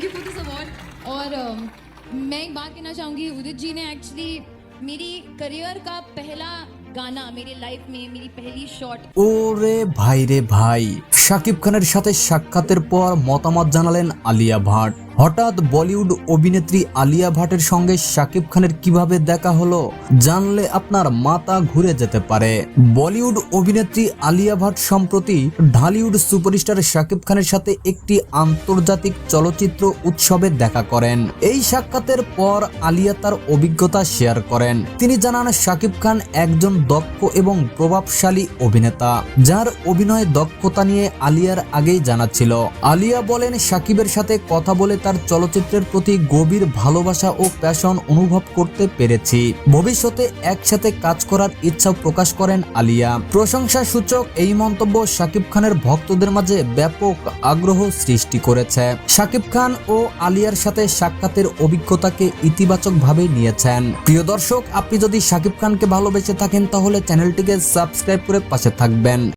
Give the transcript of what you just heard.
thank you for this award और um, मैं एक बात कहना चाहूँगी उदित जी ने एक्चुअली मेरी करियर का पहला गाना मेरी लाइफ में मेरी पहली शॉट ওরে ভাই রে ভাই শাকিব খানের সাথে সাক্ষাতের পর মতামত জানালেন আলিয়া ভাট হঠাৎ বলিউড অভিনেত্রী আলিয়া ভাটের সঙ্গে শাকিব খানের কীভাবে দেখা হলো, জানলে আপনার মাথা ঘুরে যেতে পারে। বলিউড অভিনেত্রী আলিয়া ভাট সম্প্রতি ঢালিউড সুপারস্টার শাকিব খানের সাথে একটি আন্তর্জাতিক চলচ্চিত্র উৎসবে দেখা করেন। এই সাক্ষাতের পর আলিয়া তার অভিজ্ঞতা শেয়ার করেন। তিনি জানান, শাকিব খান একজন দক্ষ এবং প্রভাবশালী অভিনেতা, যার অভিনয় দক্ষতা নিয়ে আলিয়ার আগেই জানা ছিল। আলিয়া বলেন, শাকিবের সাথে কথা বলে তার চলচ্চিত্রের প্রতি গভীর ভালোবাসা ও প্যাশন অনুভব করতে পেরেছি। ভবিষ্যতে একসাথে কাজ করার ইচ্ছা প্রকাশ করেন আলিয়া। প্রশংসা সূচক এই মন্তব্য শাকিব খানের ভক্তদের মাঝে ব্যাপক আগ্রহ সৃষ্টি করেছে। শাকিব খান ও আলিয়ার সাথে সাক্ষাতের অভিজ্ঞতাকে ইতিবাচকভাবে নিয়েছেন। প্রিয় দর্শক, আপনি যদি শাকিব খানকে ভালোবেসে থাকেন, তাহলে চ্যানেলটিকে সাবস্ক্রাইব করে পাশে থাকবেন।